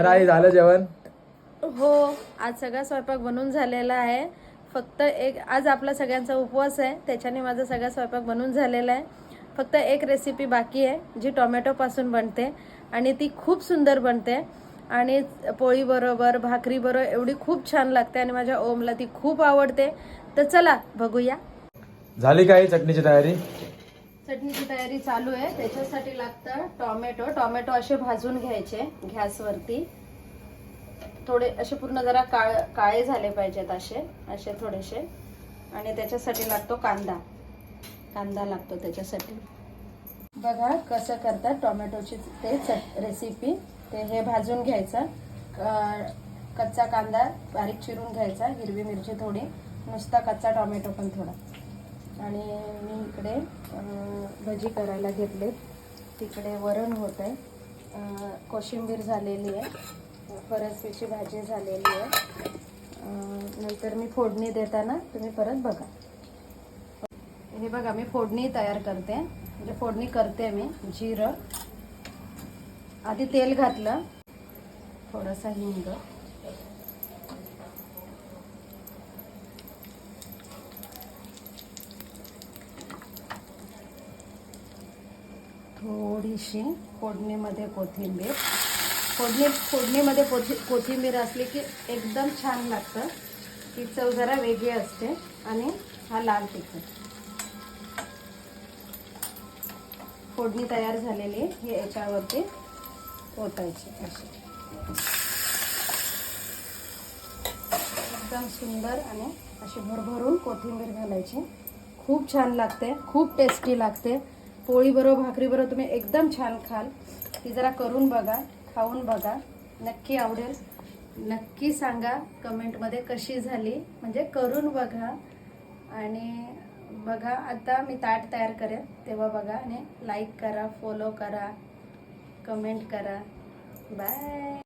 तर आई झालं जेवण? हो आज सगळा स्वयंपाक बनून झालेला आहे. फक्त एक आज आपला सगळ्यांचा उपवास आहे. त्याच्याने माझा सगळा स्वयंपाक बनून झालेला आहे. फक्त एक रेसिपी बाकी आहे जी टोमॅटोपासून बनते आणि ती खूप सुंदर बनते. आणि पोळीबरोबर भाकरीबरोबर एवढी खूप छान लागते आणि माझ्या ओमला ती खूप आवडते. तर चला बघूया. झाली काय चटणीची तयारी? चटणीची तयारी चालू आहे. त्याच्यासाठी लागतं टोमॅटो. टोमॅटो असे भाजून घ्यायचे गॅसवरती. थोडे असे पूर्ण जरा काळ काळे झाले पाहिजेत असे असे थोडेसे. आणि त्याच्यासाठी लागतो कांदा. कांदा लागतो त्याच्यासाठी. बघा कसं करतात टोमॅटोची ते चट रेसिपी ते हे भाजून घ्यायचं. क- कच्चा कांदा बारीक चिरून घ्यायचा हिरवी मिरची थोडी. नुसता कच्चा टोमॅटो पण थोडा. आणि मी इकडे भजी करायला घेतले. तिकडे वरण होत आहे कोशिंबीर झालेली आहे. फरसपीची भाजी झालेली आहे. नंतर मी फोडणी देताना तुम्ही परत बघा. हे बघा मी फोडणी तयार करते. म्हणजे फोडणी करते मी जिरं. आधी तेल घातलं. थोडासा हिंग. थोडीशी फोडणीमध्ये कोथिंबीर. फोडणी फोडणीमध्ये कोथि कोथिंबीर असली की एकदम छान लागतं. ती चव जरा वेगळी असते आणि हा लाल तिखट. फोडणी तयार झालेली हे याच्यावरती ओतायची अशी. एकदम सुंदर आणि अशी भरभरून कोथिंबीर घालायची. खूप छान लागते खूप टेस्टी लागते. पोळीबरोबर भाकरीबरोबर तुम्ही एकदम छान खाल. ती जरा करून बघा खाऊन बघा. नक्की आवडेल. नक्की सांगा कमेंटमध्ये कशी झाली. म्हणजे करून बघा आणि बघा आता मी ताट तयार करेन. तेव्हा बघा आणि लाईक करा फॉलो करा कमेंट करा. बाय